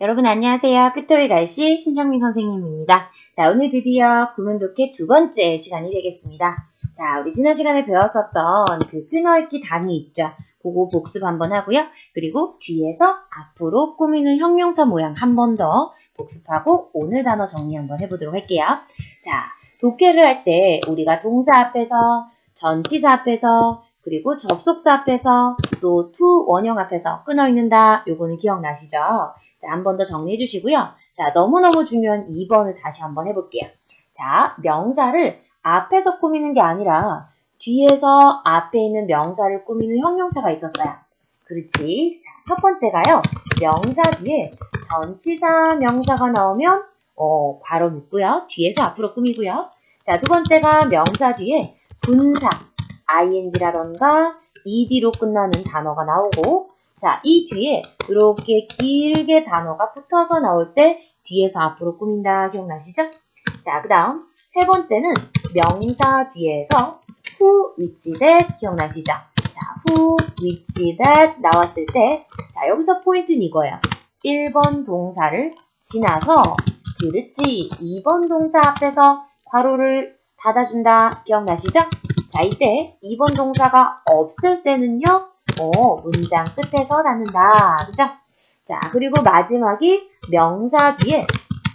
여러분 안녕하세요. 끝토이 갈시 신정민 선생님입니다. 자, 오늘 드디어 구문독해 두 번째 시간이 되겠습니다. 자, 우리 지난 시간에 배웠었던 그 끊어읽기 단위 있죠. 그거 복습 한번 하고요. 그리고 뒤에서 앞으로 꾸미는 형용사 모양 한 번 더 복습하고 오늘 단어 정리 한번 해보도록 할게요. 자, 독해를 할 때 우리가 동사 앞에서 전치사 앞에서 그리고 접속사 앞에서 또 to 원형 앞에서 끊어 읽는다. 요거는 기억나시죠? 자, 한 번 더 정리해 주시고요. 자, 너무너무 중요한 2번을 다시 한번 해볼게요. 자, 명사를 앞에서 꾸미는 게 아니라 뒤에서 앞에 있는 명사를 꾸미는 형용사가 있었어요. 그렇지. 자, 첫 번째가요. 명사 뒤에 전치사 명사가 나오면 어, 괄호 묶고요. 뒤에서 앞으로 꾸미고요. 자, 두 번째가 명사 뒤에 분사, ing라던가 ed로 끝나는 단어가 나오고 자, 이 뒤에 이렇게 길게 단어가 붙어서 나올 때 뒤에서 앞으로 꾸민다. 기억나시죠? 자, 그 다음 세 번째는 명사 뒤에서 who, which, that 기억나시죠? 자, who, which, that 나왔을 때 자, 여기서 포인트는 이거예요. 1번 동사를 지나서 그렇지 2번 동사 앞에서 괄호를 닫아준다. 기억나시죠? 자, 이때 2번 동사가 없을 때는요. 어, 문장 끝에서 닫는다. 그죠? 자, 그리고 마지막이 명사 뒤에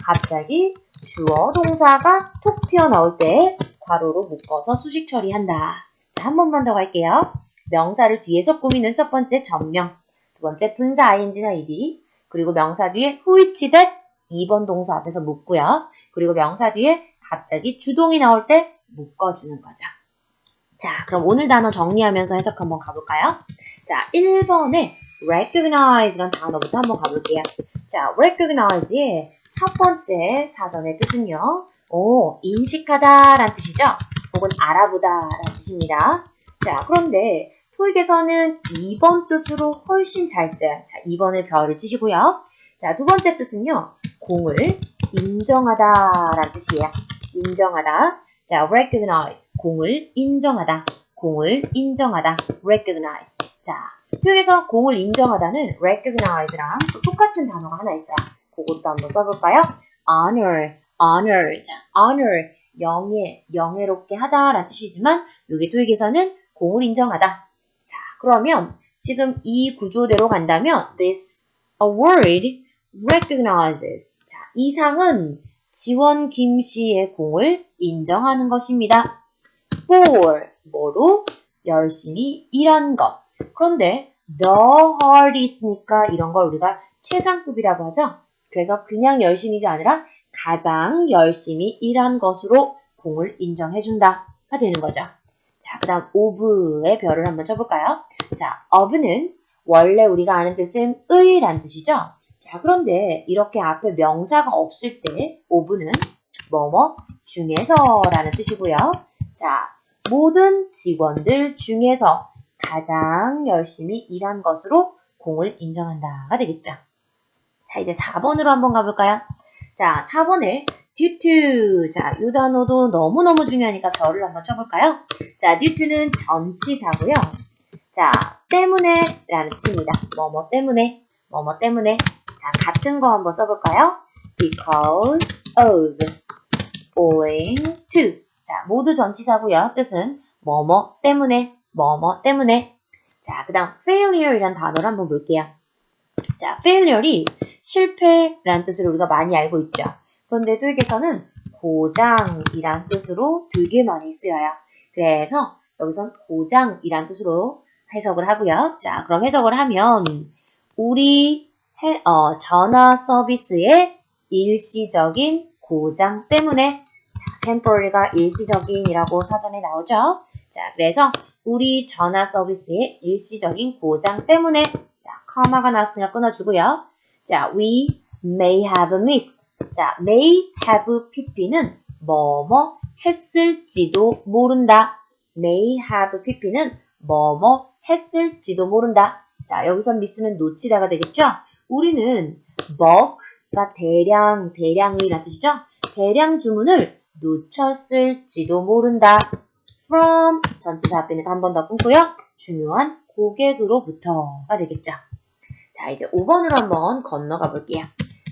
갑자기 주어 동사가 톡 튀어나올 때 괄호로 묶어서 수식 처리한다. 자, 한 번만 더 갈게요. 명사를 뒤에서 꾸미는 첫 번째 전명, 두 번째 분사 ing나 ed, 그리고 명사 뒤에 whoich that 2번 동사 앞에서 묶고요. 그리고 명사 뒤에 갑자기 주동이 나올 때 묶어주는 거죠. 자, 그럼 오늘 단어 정리하면서 해석 한번 가볼까요? 자, 1번에 recognize라는 단어부터 한번 가볼게요. 자, recognize의 첫 번째 사전의 뜻은요. 오, 인식하다라는 뜻이죠. 혹은 알아보다라는 뜻입니다. 자, 그런데 토익에서는 2번 뜻으로 훨씬 잘 써요. 자, 2번에 별을 치시고요. 자, 두 번째 뜻은요. 공을 인정하다라는 뜻이에요. 인정하다. 자, recognize. 공을 인정하다. 공을 인정하다. recognize. 자, 토익에서 공을 인정하다는 recognize랑 또 똑같은 단어가 하나 있어요. 그것도 한번 써볼까요? honor, honor. 자, honor. 영예, 영예롭게 하다라는 뜻이지만 여기 토익에서는 공을 인정하다. 자, 그러면 지금 이 구조대로 간다면 this award recognizes. 자, 이 상은 지원 김 씨의 공을 인정하는 것입니다. for 뭐로 열심히 일한 것. 그런데 the hardest니까 이런 걸 우리가 최상급이라고 하죠. 그래서 그냥 열심히가 아니라 가장 열심히 일한 것으로 공을 인정해준다가 되는 거죠. 자, 그 다음 of의 별을 한번 쳐볼까요? 자, of는 원래 우리가 아는 뜻은 의란 뜻이죠. 자, 그런데 이렇게 앞에 명사가 없을 때 of는 뭐뭐 중에서라는 뜻이고요. 자, 모든 직원들 중에서 가장 열심히 일한 것으로 공을 인정한다가 되겠죠. 자, 이제 4번으로 한번 가볼까요? 자, 4번에 due to. 자, 이 단어도 너무너무 중요하니까 별을 한번 쳐볼까요? 자, due to는 전치사고요. 자, 때문에 라는 뜻입니다. 뭐뭐 때문에, 뭐뭐 때문에. 자, 같은 거 한번 써볼까요? because of, owing to. 자, 모두 전치사고요. 뜻은 뭐뭐 때문에, 뭐뭐 때문에. 자, 그 다음 failure이란 단어를 한번 볼게요. 자, failure이 실패라는 뜻으로 우리가 많이 알고 있죠. 그런데 토익에서는 고장이란 뜻으로 되게 많이 쓰여요. 그래서 여기선 고장이란 뜻으로 해석을 하고요. 자, 그럼 해석을 하면 우리 해, 어, 전화 서비스의 일시적인 고장 때문에 자, temporary가 일시적인이라고 사전에 나오죠. 자, 그래서 우리 전화 서비스의 일시적인 고장 때문에 자, 커마가 나왔으니까 끊어주고요. 자, we may have missed. 자, may have pp는 뭐뭐 했을지도 모른다. may have pp는 뭐뭐 했을지도 모른다. 자, 여기서 miss는 놓치다가 되겠죠? 우리는 bulk가 대량, 대량이라는 뜻이죠? 대량 주문을 놓쳤을지도 모른다. from 전치사 앞에는 한번 더 끊고요. 중요한 고객으로부터가 되겠죠. 자, 이제 5번으로 한번 건너가 볼게요.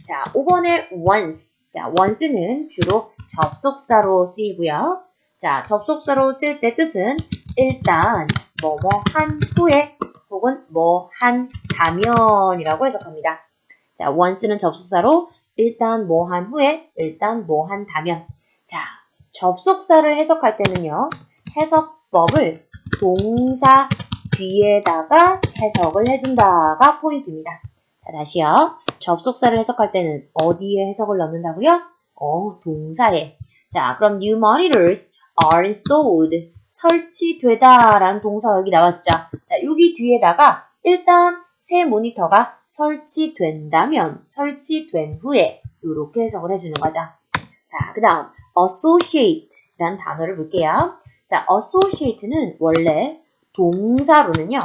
자, 5번에 once. 자, once는 주로 접속사로 쓰이고요. 자, 접속사로 쓸 때 뜻은 일단 뭐뭐 한 후에 혹은 뭐 한다면이라고 해석합니다. 자, once는 접속사로 일단 뭐 한 후에 일단 뭐 한다면. 자, 접속사를 해석할 때는요. 해석법을 동사 뒤에다가 해석을 해준다가 포인트입니다. 자, 다시요. 접속사를 해석할 때는 어디에 해석을 넣는다고요? 어, 동사에. 자, 그럼 new monitors are installed. 설치되다 라는 동사 여기 나왔죠. 자, 여기 뒤에다가 일단 새 모니터가 설치된다면 설치된 후에 이렇게 해석을 해주는 거죠. 자, 그 다음 associate 라는 단어를 볼게요. 자, associate는 원래 동사로는요.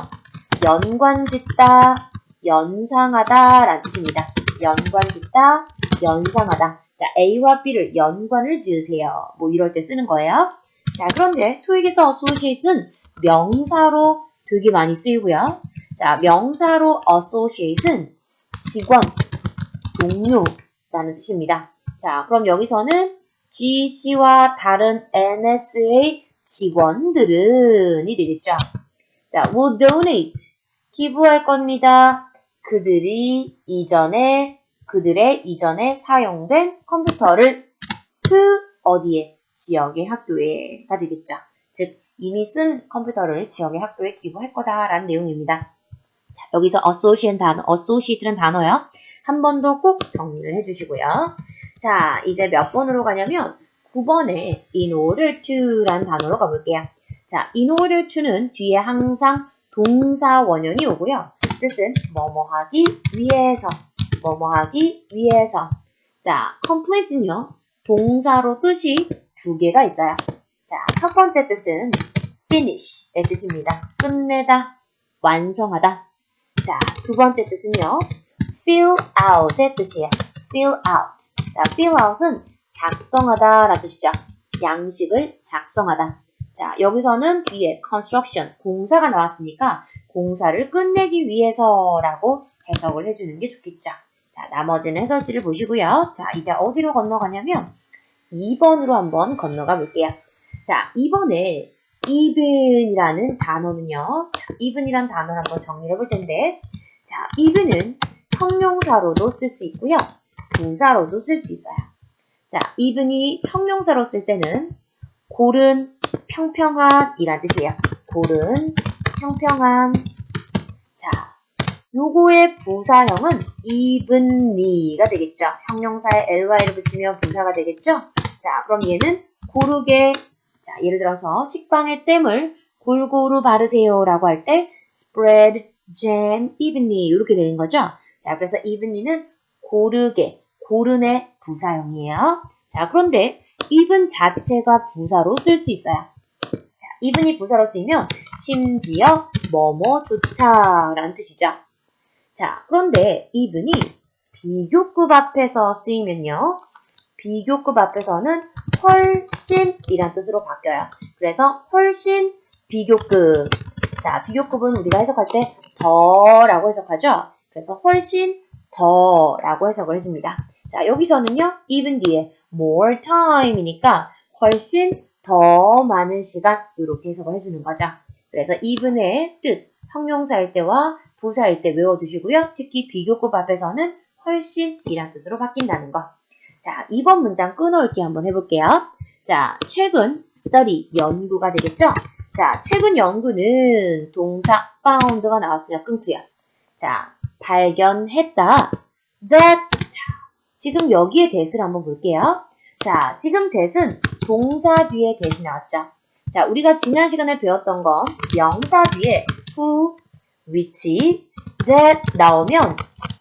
연관짓다, 연상하다 라는 뜻입니다. 연관짓다, 연상하다. 자, A와 B를 연관을 지으세요. 뭐 이럴 때 쓰는 거예요. 자, 그런데 토익에서 associate는 명사로 되게 많이 쓰이고요. 자, 명사로 associate은 직원, 동료라는 뜻입니다. 자, 그럼 여기서는 GC와 다른 NSA 직원들은 이 되겠죠. 자, will donate 기부할 겁니다. 그들이 이전에 그들의 이전에 사용된 컴퓨터를 to 어디에 지역의 학교에가 되겠죠. 즉 이미 쓴 컴퓨터를 지역의 학교에 기부할 거다라는 내용입니다. 자, 여기서 associate 단어, associate란 단어요. 한 번 더 꼭 정리를 해주시고요. 자, 이제 몇 번으로 가냐면 9번에 in order to라는 단어로 가볼게요. 자, in order to는 뒤에 항상 동사 원형이 오고요. 뜻은 뭐뭐 하기 위해서, 뭐뭐 하기 위해서. 자, complete는요. 동사로 뜻이 두 개가 있어요. 자, 첫 번째 뜻은 finish의 뜻입니다. 끝내다, 완성하다. 자, 두 번째 뜻은요. fill out의 뜻이에요. fill out. 자, fill out은 작성하다 라는 뜻이죠. 양식을 작성하다. 자, 여기서는 뒤에 construction, 공사가 나왔으니까 공사를 끝내기 위해서라고 해석을 해주는 게 좋겠죠. 자, 나머지는 해설지를 보시고요. 자, 이제 어디로 건너가냐면 2번으로 한번 건너가 볼게요. 자, 2번에 even이라는 단어는요. 자, even이라는 단어를 한번 정리해 볼 텐데 자, even은 형용사로도 쓸 수 있고요. 동사로도 쓸 수 있어요. 자, even이 형용사로 쓸 때는 골은 평평한 이란 뜻이에요. 골은 평평한 자, 요거의 부사형은 evenly가 되겠죠. 형용사에 ly를 붙이면 부사가 되겠죠. 자, 그럼 얘는 고르게 자, 예를 들어서 식빵에 잼을 골고루 바르세요 라고 할 때 spread jam evenly 이렇게 되는 거죠. 자, 그래서 evenly는 고르게, 고른의 부사형이에요. 자, 그런데 even 자체가 부사로 쓸 수 있어요. 자, even이 부사로 쓰이면 심지어 뭐뭐조차 라는 뜻이죠. 자, 그런데 even이 비교급 앞에서 쓰이면요. 비교급 앞에서는 훨씬이란 뜻으로 바뀌어요. 그래서 훨씬 비교급. 자, 비교급은 우리가 해석할 때 더라고 해석하죠. 그래서 훨씬 더라고 해석을 해줍니다. 자, 여기서는요, even 뒤에 more time이니까 훨씬 더 많은 시간 이렇게 해석을 해주는 거죠. 그래서 even의 뜻, 형용사일 때와 부사일 때 외워두시고요. 특히 비교급 앞에서는 훨씬 이란 뜻으로 바뀐다는 거. 자, 2번 문장 끊어읽기 한번 해볼게요. 자, 최근 study, 연구가 되겠죠? 자, 최근 연구는 동사 found가 나왔으니까 끊고요. 자, 발견했다. that. 자, 지금 여기에 대을 한번 볼게요. 자, 지금 대은 동사 뒤에 대이 나왔죠? 자, 우리가 지난 시간에 배웠던 건 명사 뒤에 who, which, that 나오면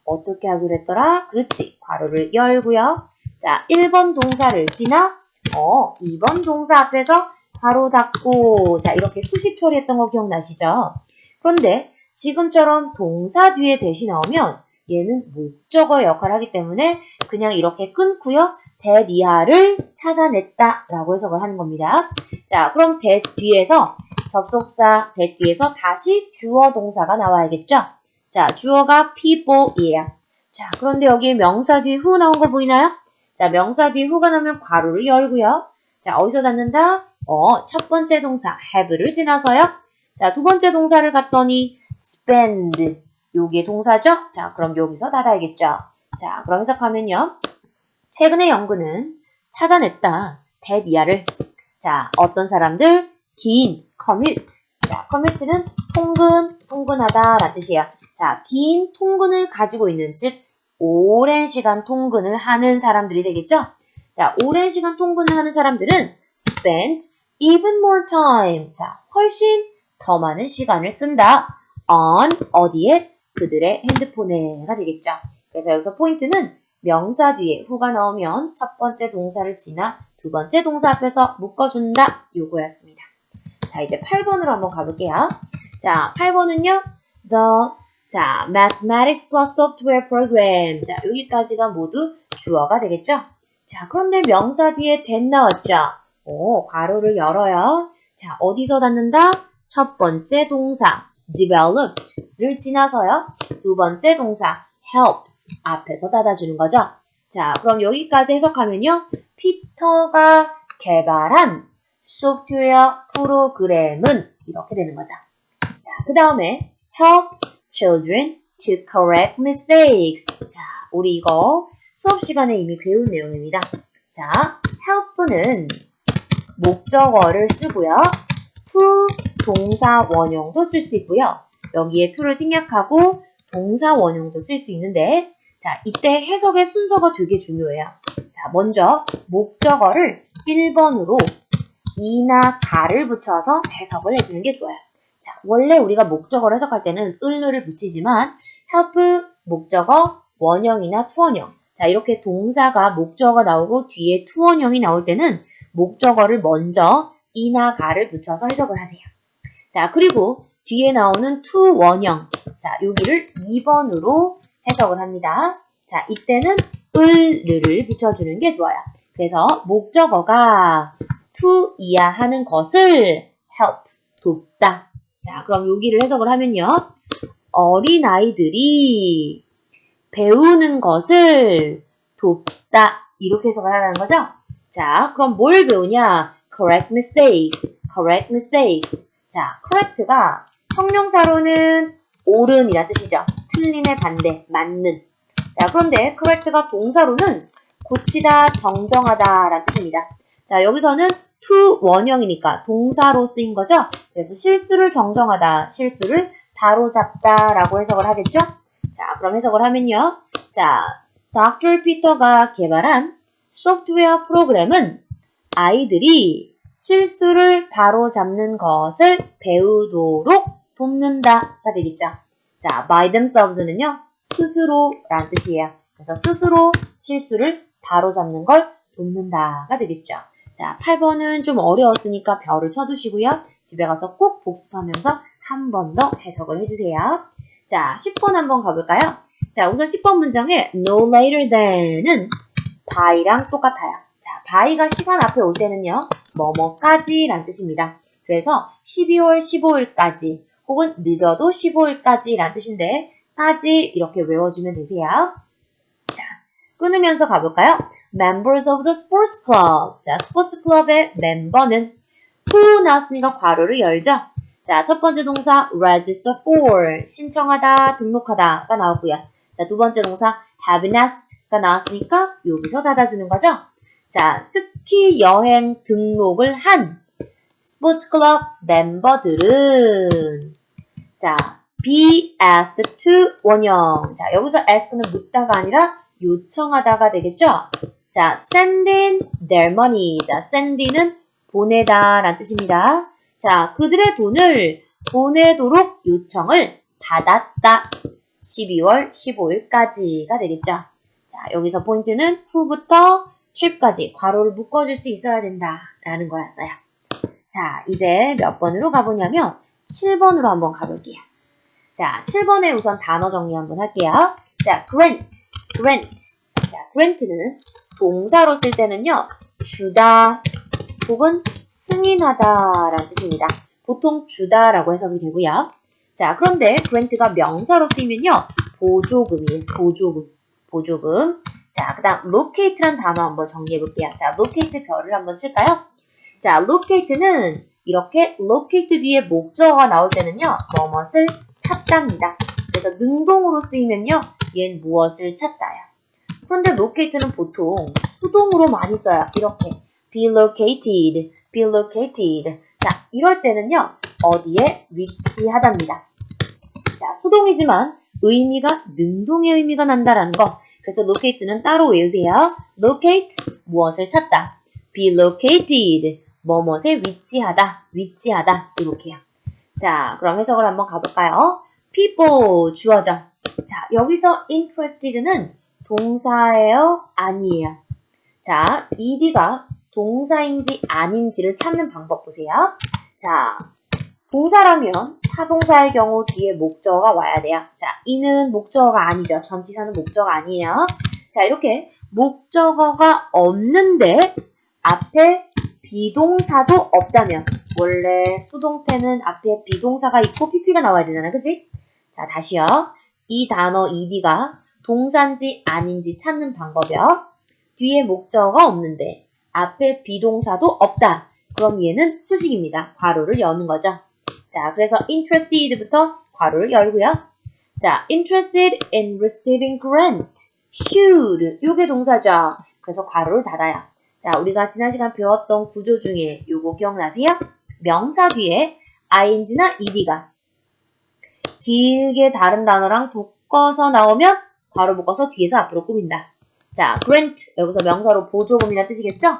어떻게 하기로 했더라? 그렇지. 괄호를 열고요. 자, 1번 동사를 지나 어, 2번 동사 앞에서 괄호 닫고 자, 이렇게 수식 처리했던 거 기억나시죠? 그런데 지금처럼 동사 뒤에 대시 나오면 얘는 목적어 역할을 하기 때문에 그냥 이렇게 끊고요. 대 이하를 찾아냈다 라고 해석을 하는 겁니다. 자, 그럼 대 뒤에서 접속사 대 뒤에서 다시 주어 동사가 나와야겠죠? 자, 주어가 people이에요. 자, 그런데 여기 명사 뒤에 who 나온 거 보이나요? 자, 명사 뒤에 who가 나오면 괄호를 열고요. 자, 어디서 닫는다? 어, 첫 번째 동사 have를 지나서요. 자, 두 번째 동사를 갔더니 spend. 요게 동사죠? 자, 그럼 여기서 닫아야겠죠. 자, 그럼 해석하면요. 최근의 연구는 찾아냈다. 대비아를. 자, 어떤 사람들? 긴, commute. 자, commute는 통근, 통근하다 라는 뜻이에요. 자, 긴 통근을 가지고 있는, 즉, 오랜 시간 통근을 하는 사람들이 되겠죠? 자, 오랜 시간 통근을 하는 사람들은 spend even more time. 자, 훨씬 더 많은 시간을 쓴다. on, 어디에? 그들의 핸드폰에가 되겠죠. 그래서 여기서 포인트는 명사 뒤에 who가 나오면 첫 번째 동사를 지나 두 번째 동사 앞에서 묶어준다. 요거였습니다. 자, 이제 8번으로 한번 가볼게요. 자, 8번은요. The 자, Mathematics plus Software Program. 자, 여기까지가 모두 주어가 되겠죠? 자, 그런데 명사 뒤에 that 나왔죠? 오, 괄호를 열어요. 자, 어디서 닫는다? 첫 번째 동사 developed를 지나서요. 두 번째 동사 helps 앞에서 닫아주는 거죠. 자, 그럼 여기까지 해석하면요. 피터가 개발한 소프트웨어 프로그램은 이렇게 되는 거죠. 자, 그 다음에 help children to correct mistakes. 자, 우리 이거 수업 시간에 이미 배운 내용입니다. 자, help는 목적어를 쓰고요. to 동사 원형도 쓸 수 있고요. 여기에 to를 생략하고 동사 원형도 쓸 수 있는데 자, 이때 해석의 순서가 되게 중요해요. 자, 먼저 목적어를 1번으로 이나 가를 붙여서 해석을 해주는 게 좋아요. 자, 원래 우리가 목적어를 해석할 때는 을를 붙이지만 help 목적어 원형이나 투원형 자, 이렇게 동사가 목적어가 나오고 뒤에 투원형이 나올 때는 목적어를 먼저 이나 가를 붙여서 해석을 하세요. 자, 그리고 뒤에 나오는 투원형 자, 여기를 2번으로 해석을 합니다. 자, 이때는 을를 붙여주는 게 좋아요. 그래서 목적어가 to이야 하는 것을 help, 돕다. 자, 그럼 여기를 해석을 하면요. 어린아이들이 배우는 것을 돕다. 이렇게 해석을 하라는 거죠. 자, 그럼 뭘 배우냐? correct mistakes, correct mistakes. 자, correct가 형용사로는 옳은이란 뜻이죠. 틀림의 반대, 맞는. 자, 그런데 correct가 동사로는 고치다, 정정하다 라는 뜻입니다. 자, 여기서는 to 원형이니까 동사로 쓰인 거죠. 그래서 실수를 정정하다, 실수를 바로잡다 라고 해석을 하겠죠. 자, 그럼 해석을 하면요. 자, Dr. 피터가 개발한 소프트웨어 프로그램은 아이들이 실수를 바로잡는 것을 배우도록 돕는다가 되겠죠. 자, by themselves는요, 스스로라는 뜻이에요. 그래서 스스로 실수를 바로잡는 걸 돕는다가 되겠죠. 자, 8번은 좀 어려웠으니까 별을 쳐두시고요. 집에 가서 꼭 복습하면서 한 번 더 해석을 해주세요. 자, 10번 한번 가볼까요? 자, 우선 10번 문장에 no later than은 by랑 똑같아요. 자, by가 시간 앞에 올 때는요, 뭐뭐까지 라는 뜻입니다. 그래서 12월 15일까지 혹은 늦어도 15일까지 라는 뜻인데 까지 이렇게 외워주면 되세요. 자, 끊으면서 가볼까요? Members of the sports club. 자, 스포츠 클럽의 멤버는 who 나왔으니까 괄호를 열죠. 자, 첫 번째 동사 register for 신청하다, 등록하다가 나오고요. 자, 두 번째 동사 have nest가 나왔으니까 여기서 닫아주는 거죠. 자, 스키 여행 등록을 한 스포츠 클럽 멤버들은 자, be asked to 원형. 자, 여기서 ask는 묻다가 아니라 요청하다가 되겠죠? 자, send in their money. 자, send in은 보내다 라는 뜻입니다. 자, 그들의 돈을 보내도록 요청을 받았다. 12월 15일까지가 되겠죠. 자, 여기서 포인트는 who부터 trip까지 괄호를 묶어줄 수 있어야 된다라는 거였어요. 자, 이제 몇 번으로 가보냐면 7번으로 한번 가볼게요. 자, 7번에 우선 단어 정리 한번 할게요. 자, grant, grant. 자, grant는 동사로 쓸 때는요, 주다 혹은 승인하다 라는 뜻입니다. 보통 주다 라고 해석이 되고요. 자, 그런데 grant가 명사로 쓰이면요, 보조금이에요, 보조금. 보조금. 자, 그 다음 locate란 단어 한번 정리해 볼게요. 자, locate 별을 한번 칠까요? 자, locate는 이렇게 locate 뒤에 목적어가 나올 때는요, 뭐뭇을 찾답니다. 그래서 능동으로 쓰이면요, 얘는 무엇을 찾다요. 그런데 locate는 보통 수동으로 많이 써요. 이렇게 be located, be located. 자, 이럴 때는요, 어디에 위치하답니다. 자, 수동이지만 의미가 능동의 의미가 난다라는 거. 그래서 locate는 따로 외우세요. locate, 무엇을 찾다. be located, 뭐뭇에 위치하다, 위치하다. 이렇게요. 자, 그럼 해석을 한번 가볼까요? people, 주어져. 자, 여기서 interested는 동사예요? 아니에요? 자, ed가 동사인지 아닌지를 찾는 방법 보세요. 자, 동사라면 타동사의 경우 뒤에 목적어가 와야 돼요. 자, 이는 목적어가 아니죠. 전치사는 목적어 아니에요. 자, 이렇게 목적어가 없는데 앞에 비동사도 없다면 원래 수동태는 앞에 비동사가 있고 pp가 나와야 되잖아. 그지? 자, 다시요. 이 단어 ed가 동사인지 아닌지 찾는 방법이요. 뒤에 목적어가 없는데 앞에 비동사도 없다. 그럼 얘는 수식입니다. 괄호를 여는 거죠. 자, 그래서 interested부터 괄호를 열고요. 자, interested in receiving grant. should. 요게 동사죠. 그래서 괄호를 닫아요. 자, 우리가 지난 시간 배웠던 구조 중에 요거 기억나세요? 명사 뒤에 ing나 ed가 길게 다른 단어랑 묶어서 나오면 괄호 묶어서 뒤에서 앞으로 꾸민다. 자, grant. 여기서 명사로 보조금이라는 뜻이겠죠?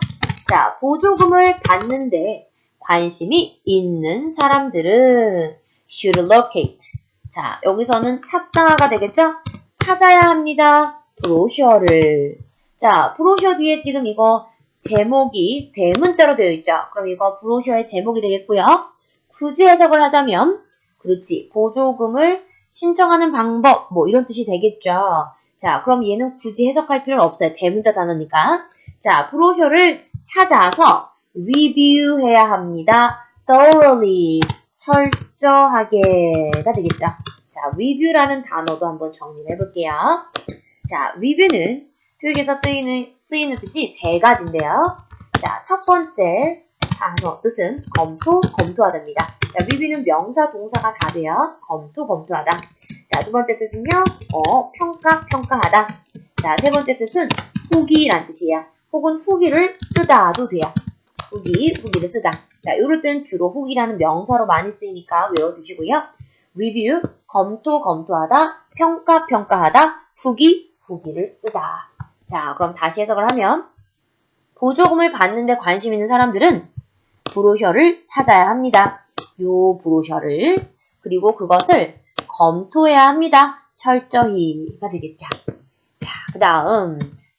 자, 보조금을 받는데 관심이 있는 사람들은 should locate. 자, 여기서는 찾다가 되겠죠? 찾아야 합니다. 브로셔를. 자, 브로셔 뒤에 지금 이거 제목이 대문자로 되어 있죠? 그럼 이거 브로셔의 제목이 되겠고요. 굳이 해석을 하자면 그렇지. 보조금을 신청하는 방법 뭐 이런 뜻이 되겠죠. 자, 그럼 얘는 굳이 해석할 필요는 없어요. 대문자 단어니까. 자, 브로셔를 찾아서 리뷰해야 합니다. thoroughly, 철저하게가 되겠죠. 자, review라는 단어도 한번 정리를 해볼게요. 자, review는 교육에서 쓰이는, 쓰이는 뜻이 세 가지인데요. 자, 첫 번째 단어 뜻은 검토, 검토하다입니다. 자, review는 명사, 동사가 다 돼요. 검토, 검토하다. 자, 두 번째 뜻은요, 어, 평가, 평가하다. 자, 세 번째 뜻은 후기란 뜻이에요. 혹은 후기를 쓰다도 돼요. 후기, 후기를 쓰다. 자, 이럴 땐 주로 후기라는 명사로 많이 쓰이니까 외워두시고요. review, 검토, 검토하다, 평가, 평가하다, 후기, 후기를 쓰다. 자, 그럼 다시 해석을 하면 보조금을 받는데 관심 있는 사람들은 브로셔를 찾아야 합니다. 요 브로셔를 그리고 그것을 검토해야 합니다. 철저히가 되겠죠. 자, 그 다음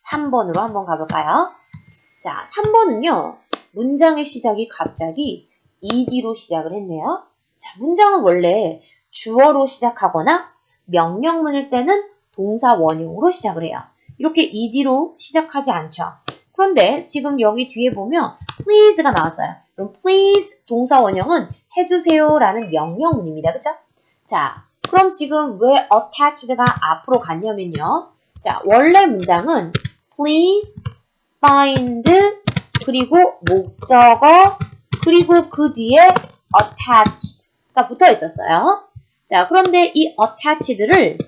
3번으로 한번 가볼까요? 자, 3번은요. 문장의 시작이 갑자기 ed로 시작을 했네요. 자, 문장은 원래 주어로 시작하거나 명령문일 때는 동사 원형으로 시작을 해요. 이렇게 ed로 시작하지 않죠. 그런데 지금 여기 뒤에 보면 please가 나왔어요. 그럼 please 동사 원형은 해주세요라는 명령문입니다. 그쵸? 자, 그럼 지금 왜 attached가 앞으로 갔냐면요. 자, 원래 문장은 please find 그리고 목적어 그리고 그 뒤에 attached가 붙어 있었어요. 자, 그런데 이 attached를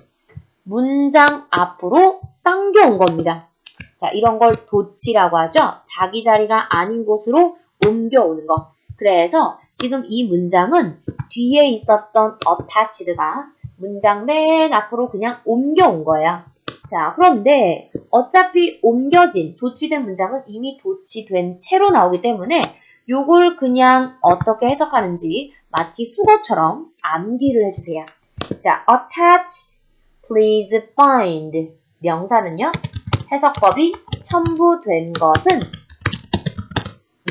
문장 앞으로 당겨온 겁니다. 자, 이런 걸 도치라고 하죠. 자기 자리가 아닌 곳으로 옮겨오는 거. 그래서 지금 이 문장은 뒤에 있었던 attached가 문장 맨 앞으로 그냥 옮겨온 거예요. 자, 그런데 어차피 옮겨진, 도치된 문장은 이미 도치된 채로 나오기 때문에 요걸 그냥 어떻게 해석하는지 마치 수거처럼 암기를 해주세요. 자, attached, please find. 명사는요, 해석법이 첨부된 것은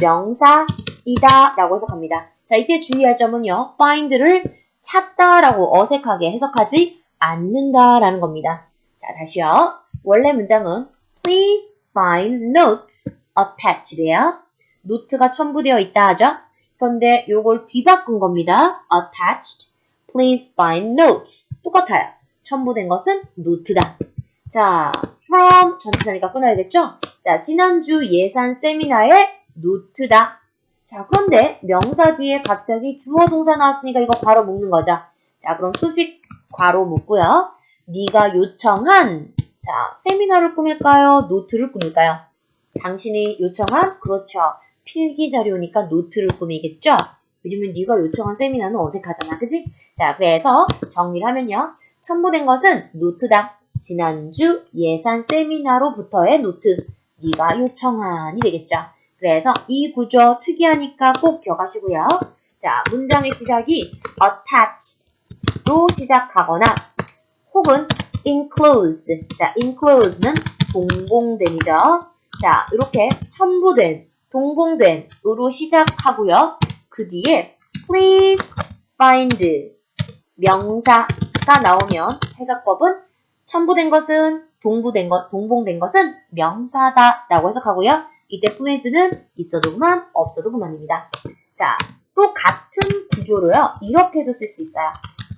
명사이다 라고 해석합니다. 자, 이때 주의할 점은요, find를 찾다 라고 어색하게 해석하지 않는다 라는 겁니다. 자, 다시요. 원래 문장은 please find notes attached예요. 노트가 첨부되어 있다 하죠. 그런데 요걸 뒤바꾼 겁니다. attached. please find notes. 똑같아요. 첨부된 것은 노트다. 자, from 전치사니까 끊어야겠죠? 자, 지난주 예산 세미나의 노트다. 자, 그런데 명사 뒤에 갑자기 주어 동사 나왔으니까 이거 괄호 묶는 거죠. 자, 그럼 수식 괄호 묶고요. 네가 요청한 자, 세미나를 꾸밀까요? 노트를 꾸밀까요? 당신이 요청한 그렇죠. 필기 자료니까 노트를 꾸미겠죠? 왜냐면 네가 요청한 세미나는 어색하잖아. 그지? 자, 그래서 정리를 하면요. 첨부된 것은 노트다. 지난주 예산 세미나로부터의 노트. 네가 요청한이 되겠죠. 그래서 이 구조 특이하니까 꼭 기억하시고요. 자, 문장의 시작이 attached로 시작하거나 혹은 enclosed. 자, enclosed는 동봉됨이죠. 자, 이렇게 첨부된, 동봉된으로 시작하고요. 그 뒤에 please find 명사가 나오면 해석법은 첨부된 것은 동부된 것, 동봉된 것은 명사다라고 해석하고요. 이때 please는 있어도 그만, 없어도 그만입니다. 자, 또 같은 구조로요. 이렇게도 쓸 수 있어요.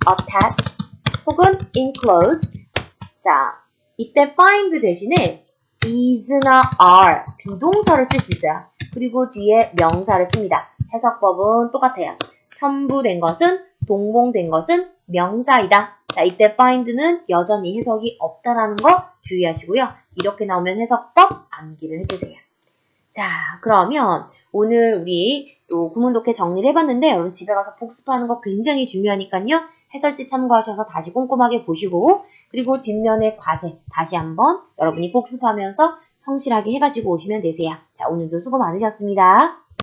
attach 혹은 enclosed. 자, 이때 find 대신에 is나 are 비동사를 쓸 수 있어요. 그리고 뒤에 명사를 씁니다. 해석법은 똑같아요. 첨부된 것은 동봉된 것은 명사이다. 자, 이때 find는 여전히 해석이 없다라는 거 주의하시고요. 이렇게 나오면 해석법 암기를 해주세요. 자, 그러면 오늘 우리 또 구문독해 정리를 해봤는데 여러분 집에 가서 복습하는 거 굉장히 중요하니까요. 해설지 참고하셔서 다시 꼼꼼하게 보시고 그리고 뒷면의 과제 다시 한번 여러분이 복습하면서 성실하게 해가지고 오시면 되세요. 자, 오늘도 수고 많으셨습니다.